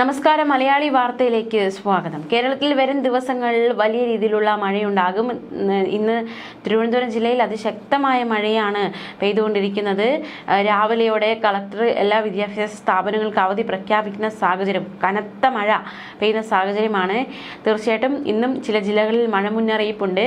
നമസ്കാരം. മലയാളി വാർത്തയിലേക്ക് സ്വാഗതം. കേരളത്തിൽ വരും ദിവസങ്ങളിൽ വലിയ രീതിയിലുള്ള മഴയുണ്ടാകും. ഇന്ന് തിരുവനന്തപുരം ജില്ലയിൽ അതിശക്തമായ മഴയാണ് പെയ്തുകൊണ്ടിരിക്കുന്നത്. രാവിലെയോടെ കളക്ടർ എല്ലാ വിദ്യാഭ്യാസ സ്ഥാപനങ്ങൾക്ക് അവധി പ്രഖ്യാപിക്കുന്ന സാഹചര്യം കനത്ത മഴ പെയ്യുന്ന സാഹചര്യമാണ്. തീർച്ചയായിട്ടും ഇന്നും ചില ജില്ലകളിൽ മഴ മുന്നറിയിപ്പുണ്ട്.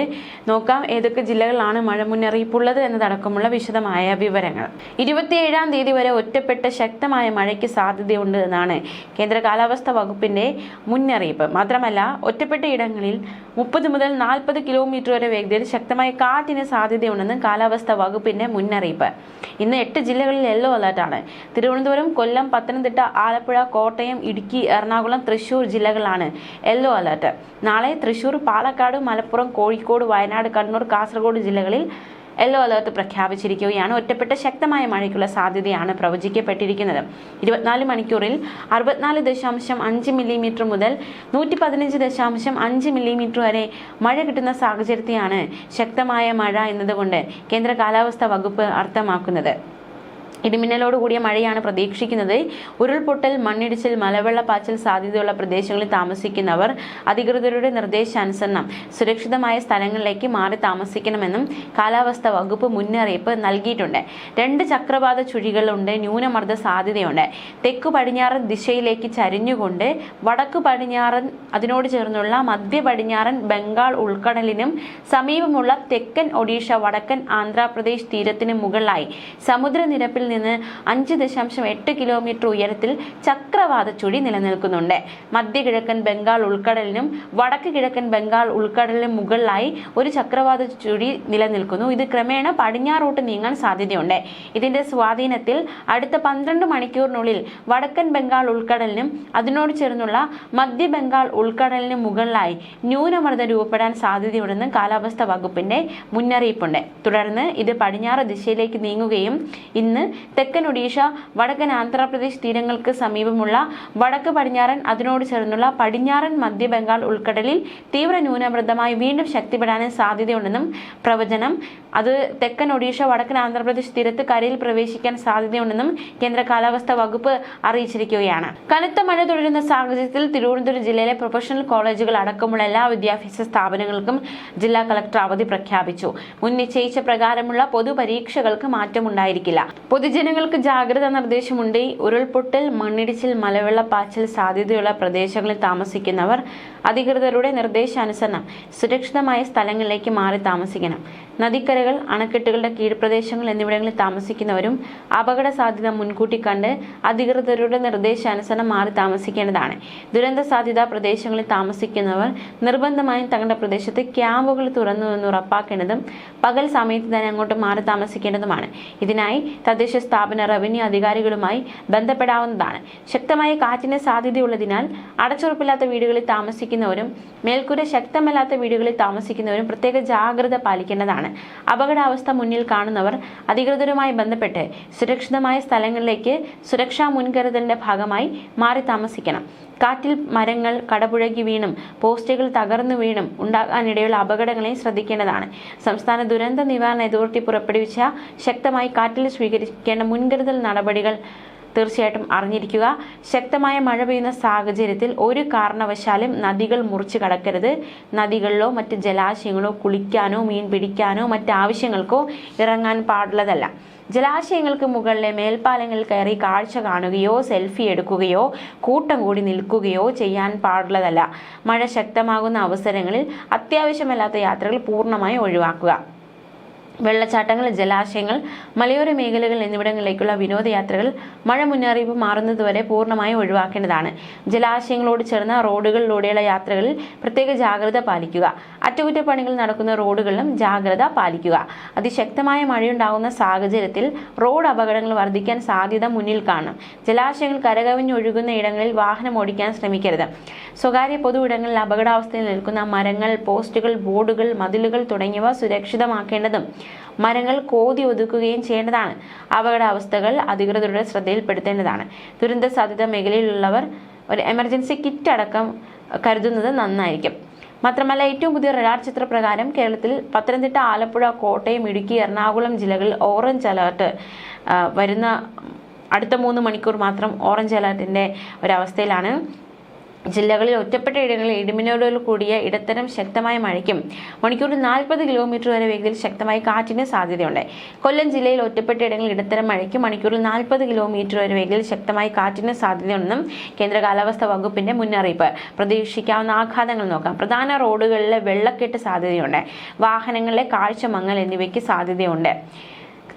നോക്കാം ഏതൊക്കെ ജില്ലകളിലാണ് മഴ മുന്നറിയിപ്പുള്ളത് എന്നതടക്കമുള്ള വിശദമായ വിവരങ്ങൾ. ഇരുപത്തിയേഴാം തീയതി വരെ ഒറ്റപ്പെട്ട ശക്തമായ മഴയ്ക്ക് സാധ്യതയുണ്ട് എന്നാണ് കേന്ദ്ര കാലാവസ്ഥാ വകുപ്പിന്റെ മുന്നറിയിപ്പ്. മാത്രമല്ല ഒറ്റപ്പെട്ട ഇടങ്ങളിൽ മുപ്പത് മുതൽ നാൽപ്പത് കിലോമീറ്റർ വരെ വേഗതയിൽ ശക്തമായ കാറ്റിന് സാധ്യതയുണ്ടെന്ന് കാലാവസ്ഥ വകുപ്പിന്റെ മുന്നറിയിപ്പ്. ഇന്ന് എട്ട് ജില്ലകളിൽ യെല്ലോ അലർട്ടാണ് തിരുവനന്തപുരം കൊല്ലം പത്തനംതിട്ട ആലപ്പുഴ കോട്ടയം ഇടുക്കി എറണാകുളം തൃശൂർ ജില്ലകളാണ് യെല്ലോ അലർട്ട്. നാളെ തൃശൂർ പാലക്കാട് മലപ്പുറം കോഴിക്കോട് വയനാട് കണ്ണൂർ കാസർഗോഡ് ജില്ലകളിൽ യെല്ലോ അലേർട്ട് പ്രഖ്യാപിച്ചിരിക്കുകയാണ്. ഒറ്റപ്പെട്ട ശക്തമായ മഴയ്ക്കുള്ള സാധ്യതയാണ് പ്രവചിക്കപ്പെട്ടിരിക്കുന്നത്. ഇരുപത്തിനാല് മണിക്കൂറിൽ അറുപത്തിനാല് ദശാംശം അഞ്ച് മില്ലിമീറ്റർ മുതൽ നൂറ്റി പതിനഞ്ച് ദശാംശം അഞ്ച് മില്ലിമീറ്റർ വരെ മഴ കിട്ടുന്ന സാഹചര്യത്തെയാണ് ശക്തമായ മഴ എന്നതുകൊണ്ട് കേന്ദ്ര കാലാവസ്ഥാ വകുപ്പ് അർത്ഥമാക്കുന്നത്. ഇടിമിന്നലോട് കൂടിയ മഴയാണ് പ്രതീക്ഷിക്കുന്നത്. ഉരുൾപൊട്ടൽ മണ്ണിടിച്ചിൽ മലവെള്ളപ്പാച്ചൽ സാധ്യതയുള്ള പ്രദേശങ്ങളിൽ താമസിക്കുന്നവർ അധികൃതരുടെ നിർദ്ദേശാനുസരണം സുരക്ഷിതമായ സ്ഥലങ്ങളിലേക്ക് മാറി താമസിക്കണമെന്നും കാലാവസ്ഥാ വകുപ്പ് മുന്നറിയിപ്പ് നൽകിയിട്ടുണ്ട്. രണ്ട് ചക്രവാത ചുഴികളുണ്ട് ന്യൂനമർദ്ദ സാധ്യതയുണ്ട്. തെക്ക് പടിഞ്ഞാറൻ ദിശയിലേക്ക് ചരിഞ്ഞുകൊണ്ട് വടക്ക് പടിഞ്ഞാറൻ അതിനോട് ചേർന്നുള്ള മധ്യ പടിഞ്ഞാറൻ ബംഗാൾ ഉൾക്കടലിനും സമീപമുള്ള തെക്കൻ ഒഡീഷ വടക്കൻ ആന്ധ്രാപ്രദേശ് തീരത്തിന് മുകളിലായി സമുദ്രനിരപ്പിൽ നിന്ന് അഞ്ച് ദശാംശം എട്ട് കിലോമീറ്റർ ഉയരത്തിൽ ചക്രവാത ചുഴി നിലനിൽക്കുന്നുണ്ട്. മധ്യകിഴക്കൻ ബംഗാൾ ഉൾക്കടലിനും വടക്ക് കിഴക്കൻ ബംഗാൾ ഉൾക്കടലിനും മുകളിലായി ഒരു ചക്രവാത ചുഴി നിലനിൽക്കുന്നു. ഇത് ക്രമേണ പടിഞ്ഞാറോട്ട് നീങ്ങാൻ സാധ്യതയുണ്ട്. ഇതിന്റെ സ്വാധീനത്തിൽ അടുത്ത പന്ത്രണ്ട് മണിക്കൂറിനുള്ളിൽ വടക്കൻ ബംഗാൾ ഉൾക്കടലിനും അതിനോട് ചേർന്നുള്ള മധ്യ ബംഗാൾ ഉൾക്കടലിനും മുകളിലായി ന്യൂനമർദ്ദം രൂപപ്പെടാൻ സാധ്യതയുണ്ടെന്ന് കാലാവസ്ഥാ വകുപ്പിന്റെ മുന്നറിയിപ്പുണ്ട്. തുടർന്ന് ഇത് പടിഞ്ഞാറ് ദിശയിലേക്ക് നീങ്ങുകയും ഇന്ന് തെക്കൻ ഒഡീഷ വടക്കൻ ആന്ധ്രാപ്രദേശ് തീരങ്ങൾക്ക് സമീപമുള്ള വടക്ക് പടിഞ്ഞാറൻ അതിനോട് ചേർന്നുള്ള പടിഞ്ഞാറൻ മധ്യ ബംഗാൾ ഉൾക്കടലിൽ തീവ്ര ന്യൂനമർദ്ദമായി വീണ്ടും ശക്തിപ്പെടാനും സാധ്യതയുണ്ടെന്നും പ്രവചനം. അത് തെക്കൻ ഒഡീഷ വടക്കൻ ആന്ധ്രാപ്രദേശ് തീരത്ത് കരയിൽ പ്രവേശിക്കാൻ സാധ്യതയുണ്ടെന്നും കേന്ദ്ര കാലാവസ്ഥാ വകുപ്പ് അറിയിച്ചിരിക്കുകയാണ്. കനത്ത മഴ തുടരുന്ന സാഹചര്യത്തിൽ തിരുവനന്തപുരം ജില്ലയിലെ പ്രൊഫഷണൽ കോളേജുകൾ അടക്കമുള്ള എല്ലാ വിദ്യാഭ്യാസ സ്ഥാപനങ്ങൾക്കും ജില്ലാ കളക്ടർ അവധി പ്രഖ്യാപിച്ചു. മുൻ നിശ്ചയിച്ച പ്രകാരമുള്ള പൊതുപരീക്ഷകൾക്ക് മാറ്റമുണ്ടായിരിക്കില്ല. പൊതുജനങ്ങൾക്ക് ജാഗ്രതാ നിർദ്ദേശമുണ്ട്. ഉരുൾപൊട്ടൽ മണ്ണിടിച്ചിൽ മലവെള്ളപ്പാച്ചൽ സാധ്യതയുള്ള പ്രദേശങ്ങളിൽ താമസിക്കുന്നവർ അധികൃതരുടെ നിർദ്ദേശാനുസരണം സുരക്ഷിതമായ സ്ഥലങ്ങളിലേക്ക് മാറി താമസിക്കണം. നദിക്കരകൾ അണക്കെട്ടുകളുടെ കീഴ്പ്രദേശങ്ങൾ എന്നിവിടങ്ങളിൽ താമസിക്കുന്നവരും അപകട സാധ്യത മുൻകൂട്ടി കണ്ട് അധികൃതരുടെ നിർദ്ദേശാനുസരണം മാറി താമസിക്കേണ്ടതാണ്. ദുരന്ത സാധ്യതാ പ്രദേശങ്ങളിൽ താമസിക്കുന്നവർ നിർബന്ധമായും തങ്ങളുടെ പ്രദേശത്ത് ക്യാമ്പുകൾ തുറന്നു എന്ന് ഉറപ്പാക്കേണ്ടതും പകൽ സമയത്ത് തന്നെ അങ്ങോട്ട് മാറി താമസിക്കേണ്ടതുമാണ്. ഇതിനായി തദ്ദേശ സ്ഥാപന റവന്യൂ അധികാരികളുമായി ബന്ധപ്പെടാവുന്നതാണ്. ശക്തമായ കാറ്റിന് സാധ്യതയുള്ളതിനാൽ അടച്ചുറപ്പില്ലാത്ത വീടുകളിൽ താമസിക്കുന്നവരും മേൽക്കൂര ശക്തമല്ലാത്ത വീടുകളിൽ താമസിക്കുന്നവരും പ്രത്യേക ജാഗ്രത പാലിക്കേണ്ടതാണ്. അപകടാവസ്ഥ മുന്നിൽ കാണുന്നവർ അധികൃതരുമായി ബന്ധപ്പെട്ട് സുരക്ഷിതമായ സ്ഥലങ്ങളിലേക്ക് സുരക്ഷാ മുൻകരുതലിന്റെ ഭാഗമായി മാറി താമസിക്കണം. കാറ്റിൽ മരങ്ങൾ കടപുഴകി വീണും പോസ്റ്റുകൾ തകർന്നു വീണും ഉണ്ടാകാനിടയുള്ള അപകടങ്ങളെ ശ്രദ്ധിക്കേണ്ടതാണ്. സംസ്ഥാന ദുരന്ത നിവാരണ അതോറിറ്റി പുറപ്പെടുവിച്ച ശക്തമായി കാറ്റിൽ സ്വീകരിക്കേണ്ട മുൻകരുതൽ നടപടികൾ തീർച്ചയായിട്ടും അറിഞ്ഞിരിക്കുക. ശക്തമായ മഴ പെയ്യുന്ന സാഹചര്യത്തിൽ ഒരു കാരണവശാലും നദികൾ മുറിച്ച് കടക്കരുത്. നദികളിലോ മറ്റ് ജലാശയങ്ങളോ കുളിക്കാനോ മീൻ പിടിക്കാനോ മറ്റ് ആവശ്യങ്ങൾക്കോ ഇറങ്ങാൻ പാടുള്ളതല്ല. ജലാശയങ്ങൾക്ക് മുകളിലെ മേൽപ്പാലങ്ങളിൽ കയറി കാഴ്ച കാണുകയോ സെൽഫി എടുക്കുകയോ കൂട്ടം കൂടി നിൽക്കുകയോ ചെയ്യാൻ പാടുള്ളതല്ല. മഴ ശക്തമാകുന്ന അവസരങ്ങളിൽ അത്യാവശ്യമല്ലാത്ത യാത്രകൾ പൂർണമായി ഒഴിവാക്കുക. വെള്ളച്ചാട്ടങ്ങൾ ജലാശയങ്ങൾ മലയോര മേഖലകൾ എന്നിവിടങ്ങളിലേക്കുള്ള വിനോദയാത്രകൾ മഴ മുന്നറിയിപ്പ് മാറുന്നതുവരെ പൂർണമായും ഒഴിവാക്കേണ്ടതാണ്. ജലാശയങ്ങളോട് ചേർന്ന റോഡുകളിലൂടെയുള്ള യാത്രകളിൽ പ്രത്യേക ജാഗ്രത പാലിക്കുക. അറ്റകുറ്റപ്പണികൾ നടക്കുന്ന റോഡുകളിലും ജാഗ്രത പാലിക്കുക. അതിശക്തമായ മഴയുണ്ടാകുന്ന സാഹചര്യത്തിൽ റോഡ് അപകടങ്ങൾ വർദ്ധിക്കാൻ സാധ്യത മുന്നിൽ കാണും. ജലാശയങ്ങൾ കരകവിഞ്ഞൊഴുകുന്ന ഇടങ്ങളിൽ വാഹനം ഓടിക്കാൻ ശ്രമിക്കരുത്. സ്വകാര്യ പൊതു ഇടങ്ങളിൽ അപകടാവസ്ഥയിൽ നിൽക്കുന്ന മരങ്ങൾ പോസ്റ്റുകൾ ബോർഡുകൾ മതിലുകൾ തുടങ്ങിയവ സുരക്ഷിതമാക്കേണ്ടതും മരങ്ങൾ കോതി ഒതുക്കുകയും ചെയ്യേണ്ടതാണ്. അപകടാവസ്ഥകൾ അധികൃതരുടെ ശ്രദ്ധയിൽപ്പെടുത്തേണ്ടതാണ്. ദുരന്ത സാധ്യത മേഖലയിലുള്ളവർ ഒരു എമർജൻസി കിറ്റ് അടക്കം കരുതുന്നത് നന്നായിരിക്കും. മാത്രമല്ല ഏറ്റവും പുതിയ റഡാർ ചിത്രപ്രകാരം കേരളത്തിൽ പത്തനംതിട്ട ആലപ്പുഴ കോട്ടയം ഇടുക്കി എറണാകുളം ജില്ലകളിൽ ഓറഞ്ച് അലർട്ട് വരുന്ന അടുത്ത മൂന്ന് മണിക്കൂർ മാത്രം ഓറഞ്ച് അലർട്ടിന്റെ ഒരവസ്ഥയിലാണ്. ജില്ലകളിൽ ഒറ്റപ്പെട്ട ഇടങ്ങളിൽ ഇടിമിന്നലോട് കൂടിയ ഇടത്തരം ശക്തമായ മഴയ്ക്കും മണിക്കൂറിൽ നാൽപ്പത് കിലോമീറ്റർ വരെ വേഗതയിൽ ശക്തമായ കാറ്റിന് സാധ്യതയുണ്ട്. കൊല്ലം ജില്ലയിൽ ഒറ്റപ്പെട്ട ഇടങ്ങളിൽ ഇടത്തരം മഴയ്ക്കും മണിക്കൂറിൽ നാൽപ്പത് കിലോമീറ്റർ വരെ വേഗതയിൽ ശക്തമായ കാറ്റിന് സാധ്യതയുണ്ടെന്നും കേന്ദ്ര കാലാവസ്ഥാ വകുപ്പിന്റെ മുന്നറിയിപ്പ്. പ്രതീക്ഷിക്കാവുന്ന ആഘാതങ്ങൾ നോക്കാം. പ്രധാന റോഡുകളിലെ വെള്ളക്കെട്ട് സാധ്യതയുണ്ട്. വാഹനങ്ങളിലെ കാഴ്ച മങ്ങൽ എന്നിവയ്ക്ക് സാധ്യതയുണ്ട്.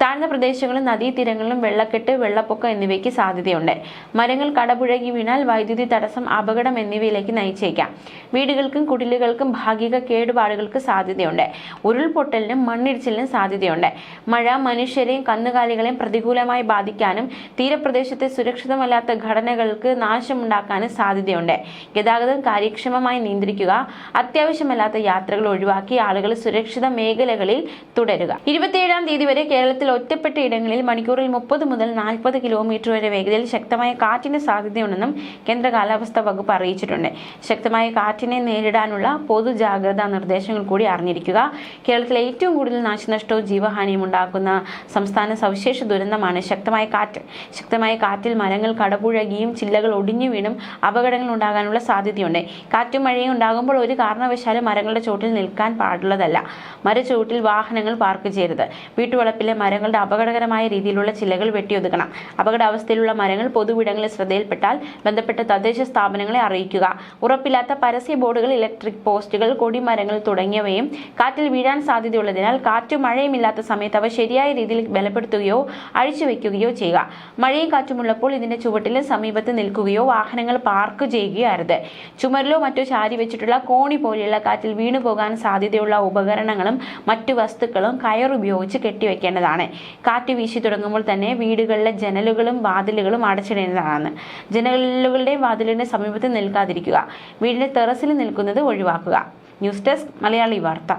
താഴ്ന്ന പ്രദേശങ്ങളും നദീതീരങ്ങളിലും വെള്ളക്കെട്ട് വെള്ളപ്പൊക്കം എന്നിവയ്ക്ക് സാധ്യതയുണ്ട്. മരങ്ങൾ കടപുഴകി വീണാൽ വൈദ്യുതി തടസ്സം അപകടം എന്നിവയിലേക്ക് നയിച്ചേക്കാം. വീടുകൾക്കും കുടിലുകൾക്കും ഭാഗിക കേടുപാടുകൾക്ക് സാധ്യതയുണ്ട്. ഉരുൾപൊട്ടലിനും മണ്ണിടിച്ചിലിനും സാധ്യതയുണ്ട്. മഴ മനുഷ്യരെയും കന്നുകാലികളെയും പ്രതികൂലമായി ബാധിക്കാനും തീരപ്രദേശത്തെ സുരക്ഷിതമല്ലാത്ത ഘടനകൾക്ക് നാശമുണ്ടാക്കാനും സാധ്യതയുണ്ട്. ഗതാഗതം കാര്യക്ഷമമായി നിയന്ത്രിക്കുക അത്യാവശ്യമല്ലാത്ത യാത്രകൾ ഒഴിവാക്കി ആളുകൾ സുരക്ഷിത മേഖലകളിൽ തുടരുക. ഇരുപത്തിയേഴാം തീയതി വരെ കേരളത്തിൽ ഒറ്റപ്പെട്ട ഇടങ്ങളിൽ മണിക്കൂറിൽ മുപ്പത് മുതൽ നാൽപ്പത് കിലോമീറ്റർ വരെ വേഗതയിൽ ശക്തമായ കാറ്റിന് സാധ്യതയുണ്ടെന്നും കേന്ദ്ര കാലാവസ്ഥാ വകുപ്പ് അറിയിച്ചിട്ടുണ്ട്. ശക്തമായ കാറ്റിനെ നേരിടാനുള്ള പൊതു ജാഗ്രതാ നിർദ്ദേശങ്ങൾ കൂടി അറിഞ്ഞിരിക്കുക. കേരളത്തിലെ ഏറ്റവും കൂടുതൽ നാശനഷ്ടവും ജീവഹാനിയും ഉണ്ടാക്കുന്ന സംസ്ഥാന സവിശേഷ ദുരന്തമാണ് ശക്തമായ കാറ്റ്. ശക്തമായ കാറ്റിൽ മരങ്ങൾ കടപുഴകിയും ചില്ലകൾ ഒടിഞ്ഞു വീണും അപകടങ്ങൾ ഉണ്ടാകാനുള്ള സാധ്യതയുണ്ട്. കാറ്റും മഴയും ഉണ്ടാകുമ്പോൾ ഒരു കാരണവശാലും മരങ്ങളുടെ ചുവട്ടിൽ നിൽക്കാൻ പാടുള്ളതല്ല. മരച്ചുവട്ടിൽ വാഹനങ്ങൾ പാർക്ക് ചെയ്യരുത്. വീട്ടുവളപ്പിലെ മരങ്ങളുടെ അപകടകരമായ രീതിയിലുള്ള ചില്ലകൾ വെട്ടിയൊതുക്കണം അപകടാവസ്ഥയിലുള്ള മരങ്ങൾ പൊതുവിടങ്ങളിൽ ശ്രദ്ധയിൽപ്പെട്ടാൽ ബന്ധപ്പെട്ട തദ്ദേശ സ്ഥാപനങ്ങളെ അറിയിക്കുക. ഉറപ്പില്ലാത്ത പരസ്യ ബോർഡുകൾ ഇലക്ട്രിക് പോസ്റ്റുകൾ കൊടിമരങ്ങൾ തുടങ്ങിയവയും കാറ്റിൽ വീഴാൻ സാധ്യതയുള്ളതിനാൽ കാറ്റും മഴയും ഇല്ലാത്ത സമയത്ത് അവ ശരിയായ രീതിയിൽ ബലപ്പെടുത്തുകയോ അഴിച്ചുവെക്കുകയോ ചെയ്യുക. മഴയും കാറ്റുമുള്ളപ്പോൾ ഇതിന്റെ ചുവട്ടിൽ സമീപത്ത് നിൽക്കുകയോ വാഹനങ്ങൾ പാർക്ക് ചെയ്യുകയോ അരുത് ചുമരിലോ മറ്റോ ചാരി വെച്ചിട്ടുള്ള കോണി പോലെയുള്ള കാറ്റിൽ വീണുപോകാൻ സാധ്യതയുള്ള ഉപകരണങ്ങളും മറ്റു വസ്തുക്കളും കയറുപയോഗിച്ച് കെട്ടിവെക്കേണ്ടതാണ്. കാറ്റ് വീശി തുടങ്ങുമ്പോൾ തന്നെ വീടുകളിലെ ജനലുകളും വാതിലുകളും അടച്ചിടേണ്ടതാണ്. ജനലുകളുടെയും വാതിലിന്റെ സമീപത്ത് നിൽക്കാതിരിക്കുക. വീടിന്റെ ടെറസിൽ നിൽക്കുന്നത് ഒഴിവാക്കുക. ന്യൂസ് ഡെസ്ക് മലയാളി വാർത്ത.